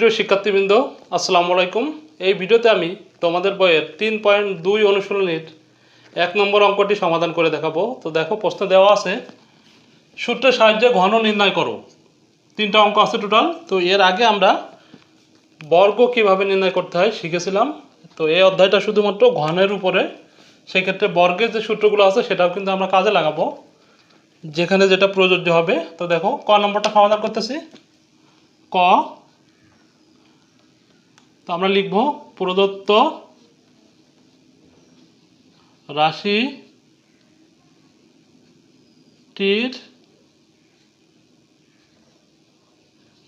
প্রিয় শিক্ষার্থীবৃন্দ, আসসালামু আলাইকুম। এই ভিডিওতে আমি তোমাদের বইয়ের তিন পয়েন্ট দুই অনুশীলনীর এক নম্বর অঙ্কটি সমাধান করে দেখাবো। তো দেখো, প্রশ্ন দেওয়া আছে, সূত্রের সাহায্যে ঘন নির্ণয় করো। তিনটা অঙ্ক আছে টোটাল তো এর আগে আমরা বর্গ কীভাবে নির্ণয় করতে হয় শিখেছিলাম। তো এই অধ্যায়টা শুধুমাত্র ঘনের উপরে। সেক্ষেত্রে বর্গের যে সূত্রগুলো আছে, সেটাও কিন্তু আমরা কাজে লাগাবো। যেখানে যেটা প্রযোজ্য হবে। তো দেখো, ক নম্বরটা সমাধান করতেছি। ক তো আমরা লিখব প্রদত্ত রাশি টির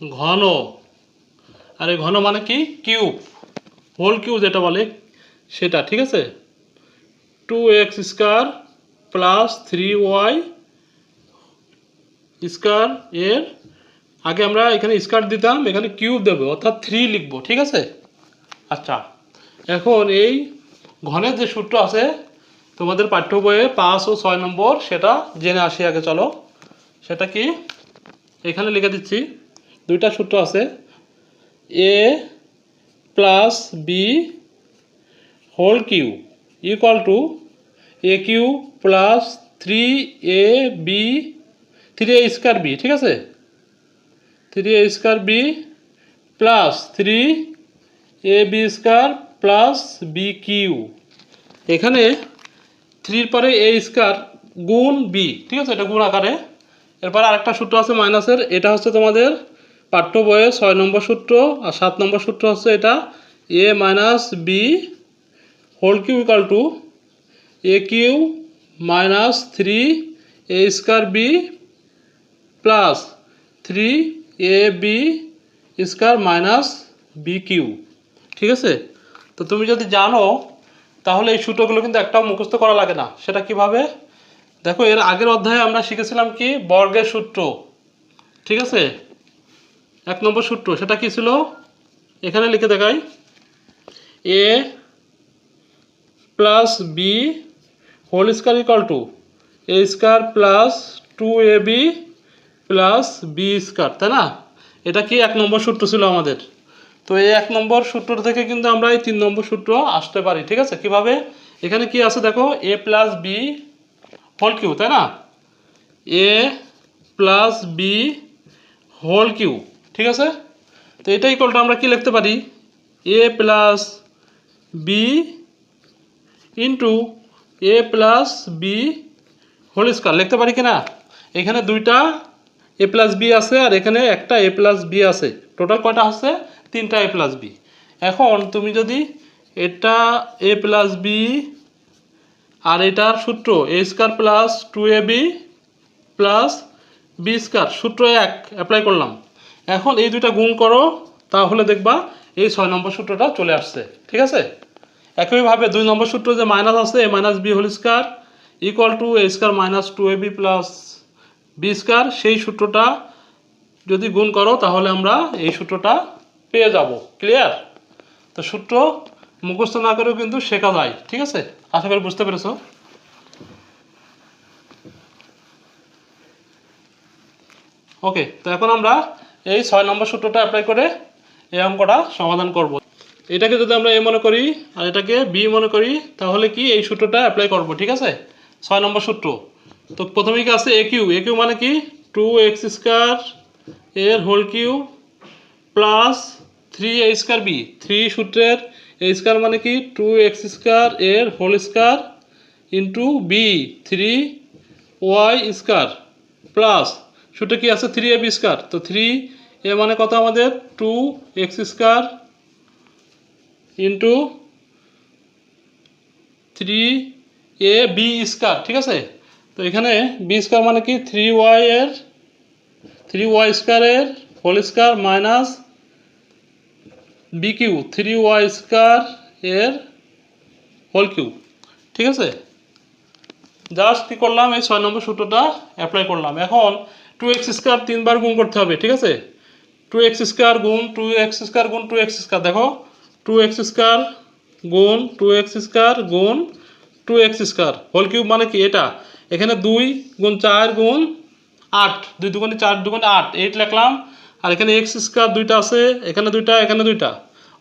ঘন। আর এই ঘন মানে কি? কিউব। হোল কিউব যেটা বলে সেটা, ঠিক আছে? Two x square plus three y square এর, আগে আমরা এখানে স্কোয়ার দিতাম, এখানে কিউব দেবো, অর্থাৎ থ্রি লিখব, ঠিক আছে? আচ্ছা এখন এই ঘনের যে সূত্র আছে, তোমাদের পাঠ্য বইয়ে পাঁচ ও ছয় নম্বর, সেটা জেনে আসি আগে, চলো। সেটা কি? এখানে লিখে দিচ্ছি, দুইটা সূত্র আছে। A plus b whole cube equal to a cube plus three a b three a square b ঠিক আছে? Three a square b plus three a b square plus b cube এখানে থ্রির পরে এ স্কোয়ার গুণ বি ঠিক আছে? এটা গুণ আকারে। এরপর আরেকটা সূত্র আছে মাইনাসের। এটা হচ্ছে তোমাদের পাঠ্য বইয়ে ছয় নম্বর সূত্র আর সাত নম্বর সূত্র হচ্ছে এটা a minus b whole cube equal to a cube minus three a square b plus three a b square minus b cube ঠিক আছে? তো তুমি যদি জানো, তাহলে এই সূত্রগুলো কিন্তু একটাও মুখস্থ করা লাগে না। সেটা কীভাবে? দেখো, এর আগের অধ্যায়ে আমরা শিখেছিলাম কি? বর্গের সূত্র। ঠিক আছে? এক নম্বর সূত্র, সেটা কি ছিল? এখানে লিখে দেখাই। A plus b whole square equal to a square plus two a b plus b square তাই না? এটা কি? এক নম্বর সূত্র ছিল আমাদের। তো এই এক নম্বর সূত্র থেকে কিন্তু আমরা এই তিন নম্বর সূত্র আসতে পারি, ঠিক আছে? কীভাবে? এখানে কি আছে দেখো? A plus b whole cube তাই না? A plus b whole cube ঠিক আছে? তো এটা ইকুয়ালটা আমরা কি লিখতে পারি? A plus b into a plus b whole square লিখতে পারি কি না এখানে দুইটা এ প্লাস বি আছে আর এখানে একটা এ প্লাস বি আছে। টোটাল কয়টা আছে? তিনটা এ প্লাস বি এখন তুমি যদি এটা এ প্লাস বি আর এটার সূত্র a square plus two a b plus b square সূত্র এক অ্যাপ্লাই করলাম। এখন এই দুইটা গুণ করো, তাহলে দেখবা এই ছয় নম্বর সূত্রটা চলে আসছে, ঠিক আছে? একইভাবে দুই নম্বর সূত্র যে মাইনাস আছে a minus b whole square equal to a square minus two a b plus b square সেই সূত্রটা যদি গুণ করো, তাহলে আমরা এই সূত্রটা পেয়ে যাব ক্লিয়ার তো সূত্র মুখস্থ না করেও কিন্তু শেখা যায়, ঠিক আছে? আশা করি বুঝতে পেরেছ? ওকে তো এখন আমরা এই ছয় নম্বর সূত্রটা অ্যাপ্লাই করে এই অঙ্কটা সমাধান করব। এটাকে যদি আমরা এ মনে করি আর এটাকে বি মনে করি, তাহলে কি এই সূত্রটা অ্যাপ্লাই করব, ঠিক আছে? ছয় নম্বর সূত্র। তো প্রথমে কি আছে? এ কিউ এ কিউ মানে কি? টু এক্স স্কোয়ার এর whole cube plus three a square b three সূত্রের এ স্কোয়ার মানে কি? টু এক্স স্কোয়ার এর whole square into b three y square plus সূত্রে কি আছে? থ্রি এ বি স্কোয়ার তো থ্রি এ মানে কত আমাদের? Two x square into three a b square ঠিক আছে? তো এখানে বি স্কোয়ার মানে কি? থ্রি ওয়াই এর থ্রি ওয়াই স্কোয়ারের whole square minus b cube three y square এর হোল কিউ ঠিক আছে? জাস্ট কী করলাম? এই ছয় নম্বর সূত্রটা অ্যাপ্লাই করলাম। এখন টু এক্স স্কোয়ার তিনবার গুণ করতে হবে, ঠিক আছে? টু এক্স স্কোয়ার গুণ টু এক্স স্কোয়ার গুণ টু এক্স স্কোয়ার দেখো? টু এক্স স্কোয়ার গুণ টু এক্স স্কোয়ার গুণ two x square whole cube মানে কি? এটা। এখানে দুই গুণ চার গুণ আট, দুই দুগুণে চার দুগুণে আট, এইট লিখলাম। আর এখানে এক্স স্কোয়ার দুইটা আছে, এখানে দুইটা এখানে দুইটা।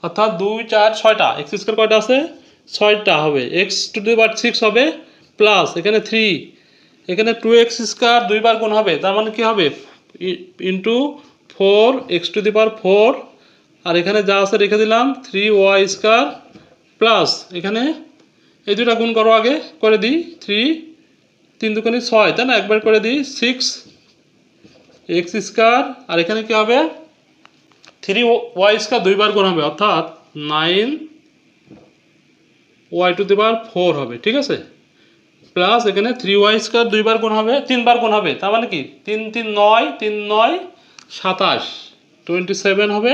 অর্থাৎ দুই, চার, ছয়টা। এক্স স্কোয়ার কয়টা আছে? ছয়টা হবে। X to the power six হবে প্লাস এখানে থ্রি এখানে টু এক্স স্কোয়ার দুইবার গুণ হবে, তার মানে কি হবে? Into four x to the power four আর এখানে যা আছে রেখে দিলাম থ্রি ওয়াই স্কোয়ার প্লাস এখানে এই দুটা গুণ করো আগে, করে দিই থ্রি তিন দুখানি ছয়, তাই না? একবার করে দিই সিক্স এক্স স্কোয়ার আর এখানে কী হবে? থ্রি ওয়াই স্কোয়ার দুইবার গুণ হবে, অর্থাৎ nine y to the four হবে, ঠিক আছে? প্লাস এখানে থ্রি ওয়াই স্কোয়ার দুইবার গুণ হবে, তিনবার গুণ হবে, তার মানে কি? তিন তিন নয় তিন নয়, সাতাশ টোয়েন্টি সেভেন হবে,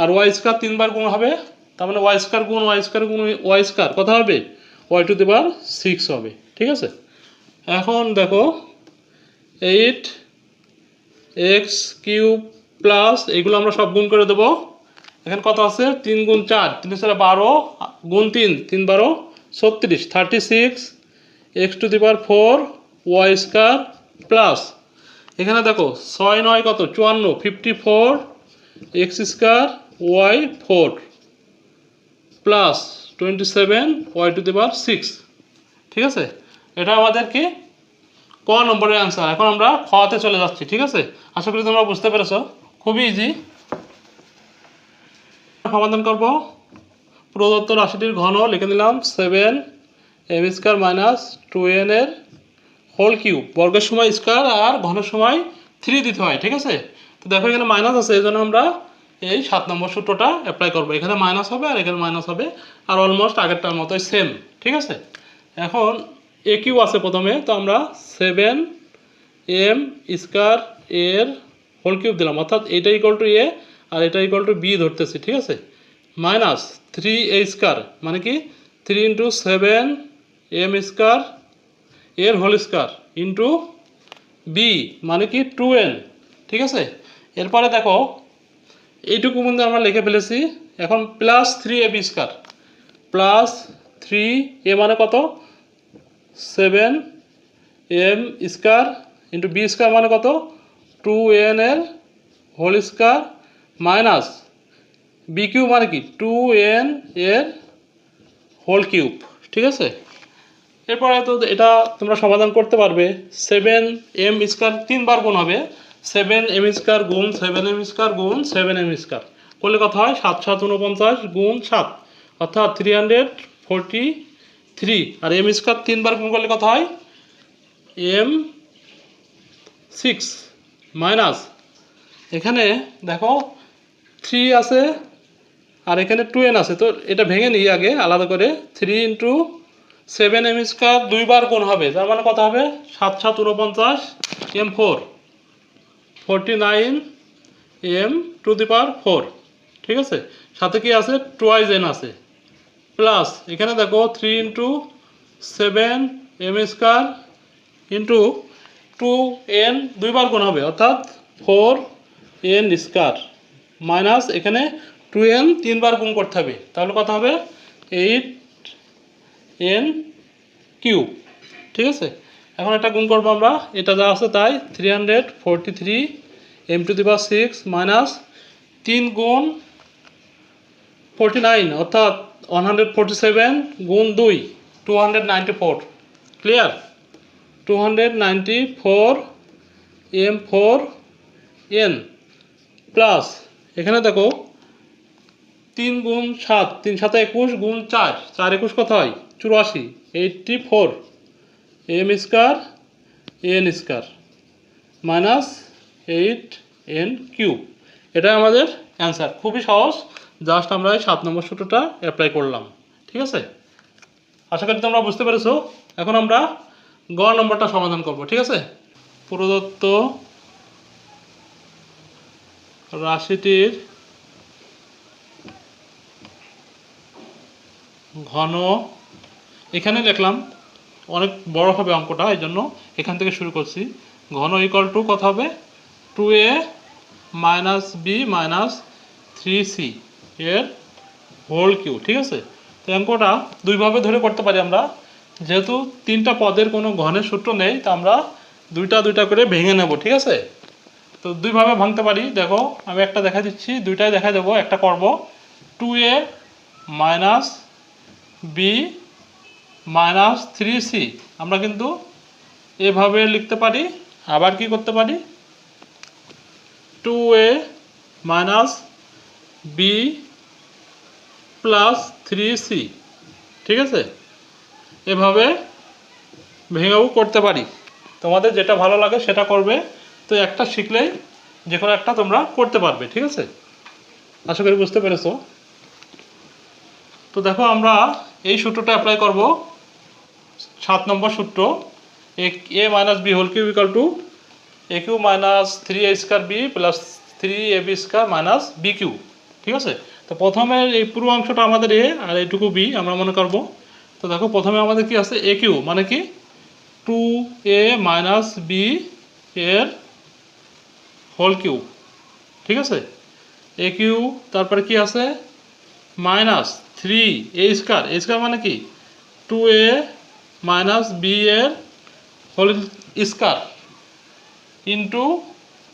আর ওয়াই স্কোয়ার তিনবার গুণ হবে, তার মানে ওয়াই স্কোয়ার গুণ ওয়াই স্কোয়ার গুণ ওয়াই স্কোয়ার কত হবে? ওয়াই টু দি সিক্স হবে, ঠিক আছে? এখন দেখো এইট এক্স কিউব প্লাস এগুলো আমরা সব গুণ করে দেবো। এখানে কত আছে? তিন গুণ চার। তিন চার বারো, গুণ তিন তিন বারো, ছত্রিশ। Thirty six x to the power four y square plus এখানে দেখো, ছয় নয় কত? চুয়ান্ন। Fifty four x square y four plus twenty seven y to the power six ঠিক আছে? এটা আমাদের কি নম্বরের অ্যান্সার এখন আমরা খতে চলে যাচ্ছি, ঠিক আছে? আশা করি তোমরা বুঝতে পেরেছ। খুবই ইজি সমাধান করব। প্রদত্ত রাশিটির ঘন লিখে নিলাম seven m square minus two n এর হোল কিউব বর্গের সময় স্কোয়ার আর ঘনের সময় থ্রি দিতে হয়, ঠিক আছে? তো দেখো এখানে মাইনাস আছে, এই জন্য আমরা এই সাত নম্বর সূত্রটা অ্যাপ্লাই করব। এখানে মাইনাস হবে আর এখানে মাইনাস হবে, আর অলমোস্ট আগেরটার মতোই সেম ঠিক আছে? এখন এ কিউ আছে প্রথমে, তো আমরা সেভেন এম স্কোয়ার এর হোল কিউব দিলাম। অর্থাৎ এটা ইকুয়াল টু এ আর এটা ইকুয়াল টু বি ধরতেছি, ঠিক আছে? মাইনাস থ্রি এ স্কোয়ার মানে কি? Three into seven m square এর হোল স্কোয়ার ইন্টু বি মানে কি? টু এন ঠিক আছে? এরপরে দেখো, এইটুকু মধ্যে আমরা লিখে ফেলেছি, এখন plus three a b square plus three a মানে কত? Seven m square into b square মানে কত? টু এন এর whole square minus b cube মানে কি? টু এন এর হোল কিউব, ঠিক আছে? এরপরে তো এটা তোমরা সমাধান করতে পারবে। সেভেন এম স্কোয়ার তিনবার গুণ হবে। সেভেন এম স্কোয়ার গুণ সেভেন এম স্কোয়ার গুণ সেভেন এম স্কোয়ার। করলে কত হয়? সাত সাত উনপঞ্চাশ গুণ সাত। অর্থাৎ থ্রি হান্ড্রেড ফোরটি থ্রি আর এম স্কোয়ার তিনবার গুণ করলে কত হয়? এম সিক্স মাইনাস এখানে দেখো থ্রি আছে, আর এখানে টু এন আছে, তো এটা ভেঙে নিই আগে, আলাদা করে। Three into seven m square দুইবার কোন হবে, তার মানে কত হবে? সাত সাত উনপঞ্চাশ m four forty nine m to the power four ঠিক আছে? সাথে কি আছে? টুয়াইজ এন আছে। প্লাস এখানে দেখো three into seven m square into two n দুইবার গুণ হবে, অর্থাৎ ফোর এন স্কোয়ার মাইনাস এখানে টু এন তিনবার গুণ করতে হবে, তাহলে কত হবে? এইট এন কিউব ঠিক আছে? এখন এটা গুণ করব আমরা, এটা যা আছে তাই three hundred forty three m to the power six minus তিন গুণ ফোরটি নাইন অর্থাৎ ওয়ান হান্ড্রেড ফোরটি সেভেন গুণ দুই two hundred ninety four clear two hundred ninety four m four n plus এখানে দেখো, তিন গুণ সাত, তিন সাথে একুশ গুণ চার চার একুশ কত হয়? চুরাশি eighty four m square n square minus eight n cube এটা আমাদের অ্যান্সার খুবই সহজ। জাস্ট আমরা এই সাত নম্বর সূত্রটা অ্যাপ্লাই করলাম। ঠিক আছে? আশা করি তোমরা বুঝতে পেরেছ। এখন আমরা গ নম্বরটা সমাধান করব, ঠিক আছে? প্রদত্ত রাশিটির ঘন। এখানে দেখলাম অনেক বড় হবে অঙ্কটা, এই জন্য এখান থেকে শুরু করছি। ঘন ইকুয়াল টু কত হবে? Two a minus b minus three c এর হোল কিউ ঠিক আছে? তো অঙ্কটা দুইভাবে ধরে করতে পারি আমরা। যেহেতু তিনটা পদের কোনো ঘনের সূত্র নেই, তা আমরা দুইটা দুইটা করে ভেঙে নেব, ঠিক আছে? তো দুইভাবে ভাঙতে পারি। দেখো, আমি একটা দেখা দিচ্ছি, দুইটাই দেখা দেবো, একটা করব। Two a minus b minus three c আমরা কিন্তু এভাবে লিখতে পারি, আবার কি করতে পারি? Two a minus b plus three ঠিক আছে? এভাবে ভেঙেও করতে পারি। তোমাদের যেটা ভালো লাগে সেটা করবে। তো একটা শিখলেই যে কোনো একটা তোমরা করতে পারবে, ঠিক আছে? আশা করি বুঝতে পেরেছ। তো দেখো আমরা এই সূত্রটা অ্যাপ্লাই করব। সাত নম্বর সূত্র। A minus b whole cube equal to a cube minus three a square b plus three a b square minus b cube ঠিক আছে? তো প্রথমে এই পুরো অংশটা আমাদের এ আর এইটুকু বি আমরা মনে করব। তো দেখো, প্রথমে আমাদের কি আছে? এ কিউ মানে কি? টু এ মাইনাস বি এর হোল কিউ। ঠিক আছে? এ কিউ, তারপরে কি আছে? Minus three a square. A square মানে কি? টু এ মাইনাস বি এর whole square into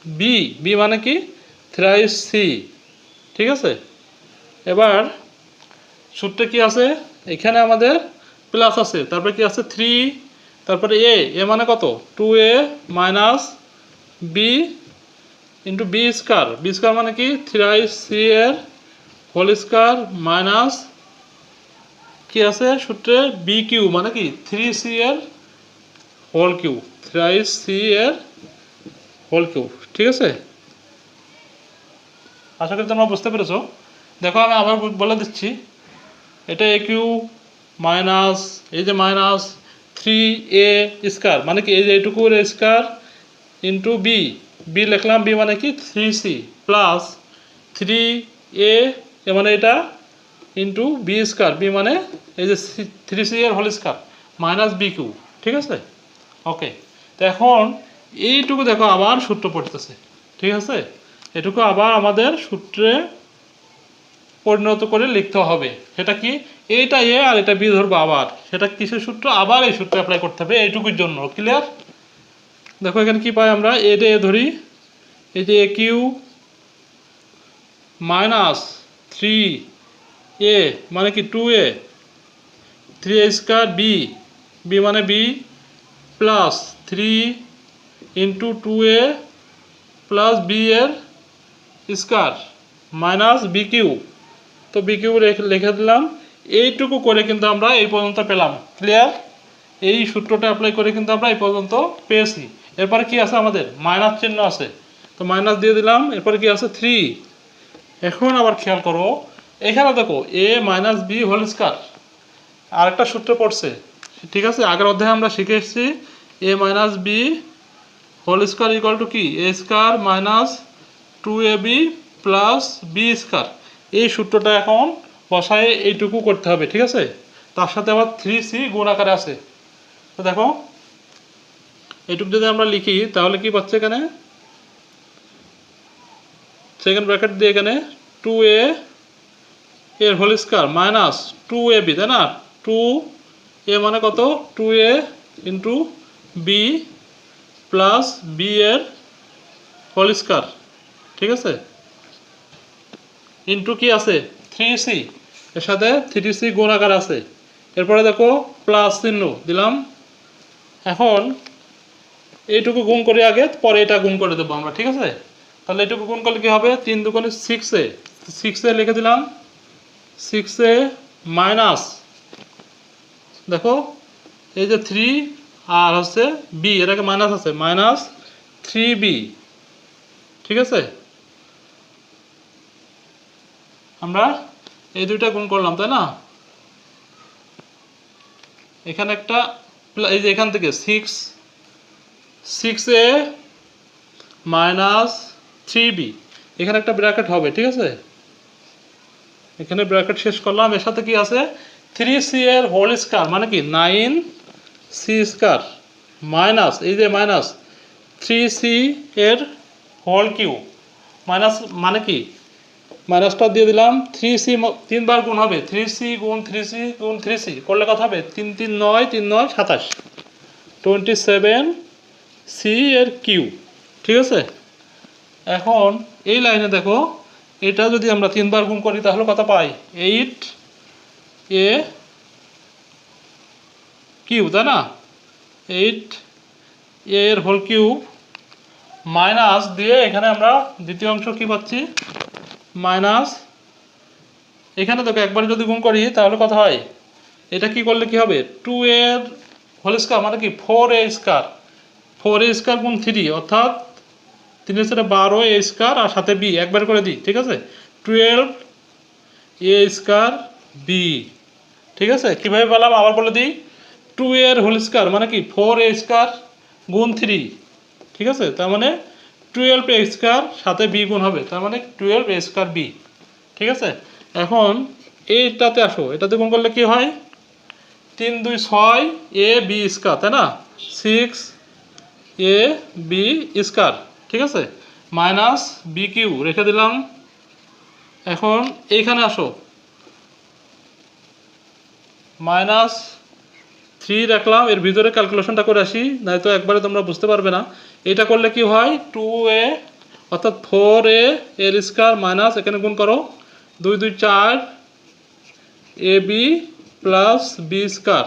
b. B মানে কি? Thrice c. ঠিক আছে? এবার সূত্রে কি আছে? এখানে আমাদের প্লাস আছে। তারপরে কি আছে? থ্রি তারপরে এ এ মানে কত? Two a minus b into b square b square মানে কি? থ্রাইস সি এর হোল স্কোয়ার মাইনাস কি আছে? সূত্রে বি কিউ মানে কি? থ্রি সি এর হোল কিউ থ্রাইস সি এর হোল কিউ ঠিক আছে? আশা করি তোমরা বুঝতে পেরেছ। দেখো, আমি আবার বলে দিচ্ছি, এটা এ কিউ মাইনাস এই যে মাইনাস থ্রি এ স্কোয়ার মানে কি এই যে এটুকুর স্কোয়ার ইন্টু বি বি লিখলাম বি মানে কি? Three c plus three a মানে এটা ইন্টু বি স্কোয়ার বি মানে এই যে থ্রি সি এর whole square minus b cube ঠিক আছে? ওকে তো এখন এইটুকু দেখো, আবার সূত্র পড়তেছে, ঠিক আছে? এটুকু আবার আমাদের সূত্রে পরিণত করে লিখতে হবে। সেটা কি? এইটা এ আর এটা বি ধরবো আবার। সেটা কিসের সূত্র? আবার এই সূত্র অ্যাপ্লাই করতে হবে। এইটুকুর জন্য। ক্লিয়ার দেখো এখানে কি পাই আমরা? এটা এ ধরি। এই যে a cube minus three a মানে কি two a? Three a square b. B মানে b plus three into two a plus b এর স্কোয়ার মাইনাস বি কিউ। তো বি কিউ লিখে দিলাম। এইটুকু করে কিন্তু আমরা এই পর্যন্ত পেলাম। ক্লিয়ার এই সূত্রটা অ্যাপ্লাই করে কিন্তু আমরা এই পর্যন্ত পেয়েছি। এরপরে কি আছে আমাদের? মাইনাস চিহ্ন আছে। তো মাইনাস দিয়ে দিলাম। এরপরে কি আছে? থ্রি এখন আবার খেয়াল করো। এখানে দেখো a minus b whole square আরেকটা সূত্র পড়ছে। ঠিক আছে? আগের অধ্যায়ে আমরা শিখে এসেছি। A minus b whole square equal to কি? A square minus two a b plus b square এই সূত্রটা এখন বসায় এইটুকু করতে হবে, ঠিক আছে? তার সাথে আবার থ্রি সি গুণ আকারে আছে। তো দেখো, এইটুকু যদি আমরা লিখি, তাহলে কি পাচ্ছে এখানে? সেকেন্ড ব্র্যাকেট দিয়ে এখানে টু এ এর whole square minus two a b তাই না? টু এ মানে কত? Two a into b plus b এর হোল স্কোয়ার ঠিক আছে? ইন্টু কি আছে? থ্রি সি এর সাথে থ্রি সি গুণ আকার আছে। এরপরে দেখো প্লাস চিহ্ন দিলাম। এখন এইটুকু গুণ করি আগে, পরে এটা গুণ করে দেবো আমরা, ঠিক আছে? তাহলে এইটুকু গুণ করলে কি হবে? তিন দুগুণে সিক্সে সিক্সে লিখে দিলাম। সিক্সে মাইনাস দেখো, এই যে থ্রি আর হচ্ছে বি এটাকে মাইনাস আছে। মাইনাস থ্রি বি ঠিক আছে? আমরা এই দুইটা গুণ করলাম, তাই না? এখানে একটা এই যে এখান থেকে six six a minus three b এখানে একটা ব্র্যাকেট হবে, ঠিক আছে? এখানে ব্র্যাকেট শেষ করলাম। এর সাথে কি আছে? থ্রি সি এর হোল স্কোয়ার মানে কি? নাইন সি স্কোয়ার মাইনাস এই যে মাইনাস থ্রি সি এর হোল কিউ মাইনাস মানে কি? মাইনাসটা দিয়ে দিলাম থ্রি সি তিনবার গুণ হবে থ্রি সি গুণ থ্রি সি গুণ থ্রি সি করলে কথা হবে? তিন তিন নয় তিন নয়, সাতাশ। টোয়েন্টি সেভেন সি এর কিউ ঠিক আছে? এখন এই লাইনে দেখো, এটা যদি আমরা তিনবার গুণ করি, তাহলে কত পাই? এইট এ কিউ তাই না? এইট এর হোল কিউ মাইনাস দিয়ে এখানে আমরা দ্বিতীয় অংশ কি পাচ্ছি? মাইনাস, এখানে দেখো একবার যদি গুণ করি, তাহলে কত হয়? এটা কি করলে কি হবে? টু এর হোল স্কোয়ার মানে কি? Four a square four a square গুণ থ্রি অর্থাৎ তিনের সাথে বারো এ স্কোয়ার আর সাথে বি একবার করে দিই, ঠিক আছে? টুয়েলভ এ স্কোয়ার বি ঠিক আছে? কীভাবে পেলাম? আবার বলে দিই। টু এর হোল স্কোয়ার মানে কি? ফোর এ স্কোয়ার গুণ থ্রি ঠিক আছে? তার মানে টুয়েলভ এ স্কোয়ার সাথে বি গুণ হবে, তার মানে টুয়েলভ এ স্কোয়ার বি ঠিক আছে? এখন এইটাতে আসো, এটাতে গুণ করলে কি হয়? তিন দুই ছয় এ বি স্কোয়ার তাই না? সিক্স এ বি স্কোয়ার ঠিক আছে? মাইনাস বি কিউ রেখে দিলাম। এখন এইখানে আসো। মাইনাস থ্রি রাখলাম, এর ভিতরে ক্যালকুলেশনটা করে আসি নয়তো একবারে তোমরা বুঝতে পারবে না। এটা করলে কি হয়? টু এ অর্থাৎ ফোর এ এর স্কোয়ার মাইনাস এখানে গুণ করো। দুই দুই, চার a b plus b square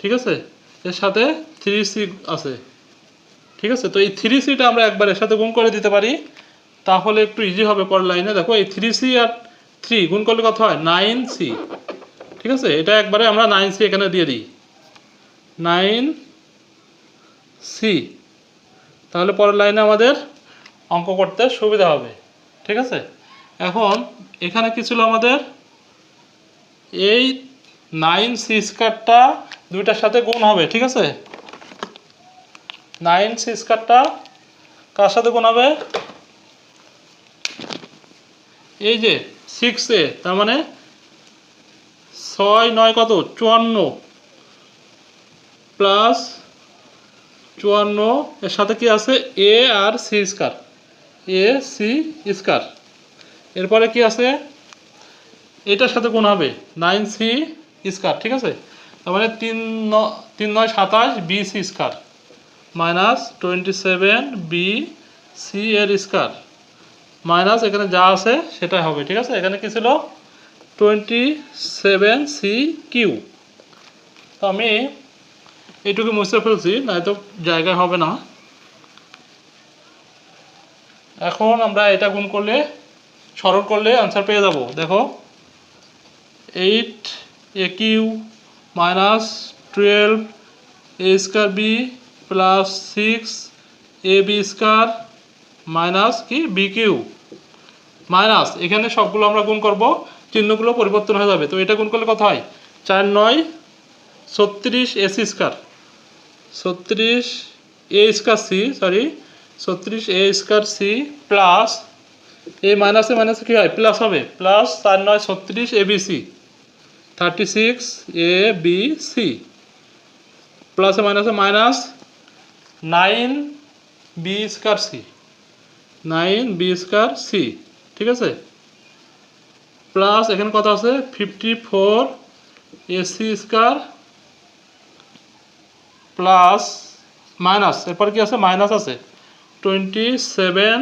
ঠিক আছে? এর সাথে থ্রি সি আছে। ঠিক আছে? তো এই থ্রি সিটা আমরা একবার এর সাথে গুণ করে দিতে পারি। তাহলে একটু ইজি হবে পরের লাইনে দেখো, এই থ্রি সি আর থ্রি গুণ করলে কত হয়? নাইন সি ঠিক আছে? এটা একবারে আমরা নাইন সি এখানে দিয়ে দিই। নাইন সি তাহলে পরের লাইনে আমাদের অঙ্ক করতে সুবিধা হবে, ঠিক আছে? এখন এখানে কি ছিল আমাদের? এই নাইন সি স্কোয়ারটা দুইটার সাথে গুণ হবে, ঠিক আছে? নাইন সি স্কোয়ারটা কার সাথে গুণ হবে? এই যে সিক্স এ তার মানে ছয় নয় কত? চুয়ান্ন প্লাস চুয়ান্ন, এর সাথে কি আছে? এ আর সি স্কার এ সি স্কার এরপরে কি আছে? এটার সাথে কোন হবে। নাইন সি স্কার ঠিক আছে? তার মানে তিন ন, তিন নয় সাতাশ b c square minus twenty seven b c এর স্কার মাইনাস এখানে যা আছে, সেটাই হবে, ঠিক আছে? এখানে কি ছিল? টোয়েন্টি সেভেন সি কিউ তো আমি এইটুকু মুছে ফেলছি, নয়তো জায়গা হবে না। এখন আমরা এটা গুণ করলে, সরল করলে আনসার পেয়ে যাব। দেখো eight a cube minus twelve a square b plus six a b square minus কি? বি কিউ মাইনাস এখানে সবগুলো আমরা গুণ করব, চিহ্নগুলো পরিবর্তন হয়ে যাবে। তো এটা গুণ করলে কত হয়? চার নয়, ছত্রিশ এসি স্কোয়ার ছত্রিশ এ স্কোয়ার সি সরি ছত্রিশ এ স্কোয়ার সি প্লাস এই মাইনাসে মাইনাসে কী হয়? প্লাস হবে। প্লাস চার নয় ছত্রিশ a b c thirty six a b c প্লাসে মাইনাসে minus nine b square c nine b square c ঠিক আছে? প্লাস এখানে কত আছে? Fifty four a c square plus minus, এরপর কি আছে? মাইনাস আছে। Twenty seven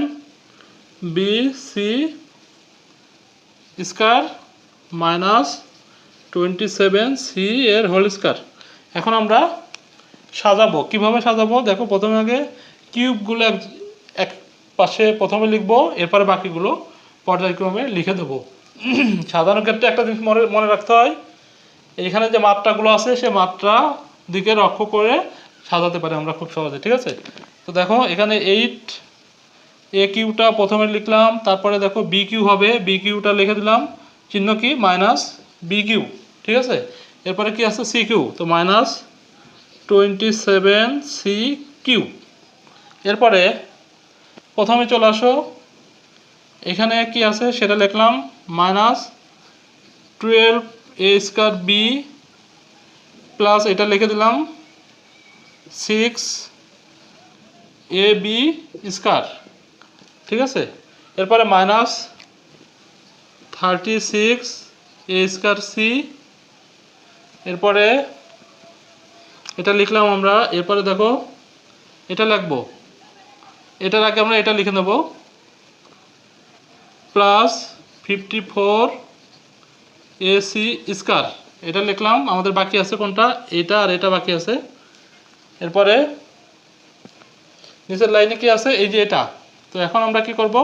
b c square minus twenty seven c এর হোল স্কোয়ার এখন আমরা সাজাবো। কীভাবে সাজাবো? দেখো, প্রথমে আগে কিউবগুলো এক এক পাশে প্রথমে লিখব, এরপরে বাকিগুলো পর্যায়ক্রমে লিখে দেবো। সাধারণ ক্ষেত্রে একটা জিনিস মনে মনে রাখতে হয় এইখানে যে মাত্রাগুলো আছে, সে মাত্রা দিকে লক্ষ্য করে সাজাতে পারি আমরা খুব সহজে, ঠিক আছে? তো দেখো, এখানে এইট এ কিউটা প্রথমে লিখলাম, তারপরে দেখো বি কিউ হবে বি কিউটা লিখে দিলাম, চিহ্ন কি? মাইনাস বি কিউ, ঠিক আছে? এরপরে কি আছে? সি কিউ, তো minus twenty seven c cube. এরপরে প্রথমে চলে আসো, এখানে কি আছে? সেটা লিখলাম minus twelve a square b plus এটা লিখে দিলাম সিক্স এ বি স্কোয়ার ঠিক আছে? এরপরে minus thirty six a square c এরপরে এটা লিখলাম আমরা, এরপরে দেখো, এটা লিখব। এটার আগে আমরা এটা লিখে নেব। প্লাস ফিফটি ফোর এসি স্কার এটা লিখলাম, আমাদের বাকি আছে কোনটা? এটা আর এটা বাকি আছে। এরপরে নিচের লাইনে কি আছে? এই যে এটা। তো এখন আমরা কি করব?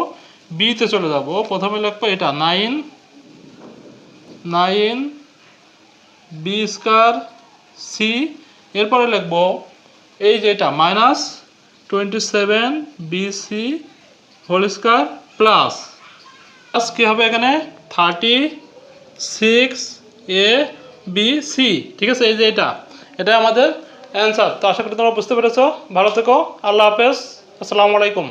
বিতে চলে যাব। প্রথমে লিখব এটা, nine nine b square c এরপরে লিখব এই যে এটা, minus twenty seven b c whole square plus. Plus কী হবে এখানে? Thirty six a b c ঠিক আছে? এই যে এটা। এটা আমাদের অ্যান্সার তো আশা করি তোমরা বুঝতে পেরেছ। ভালো থেকো। আল্লাহ হাফেজ। আসসালামু আলাইকুম।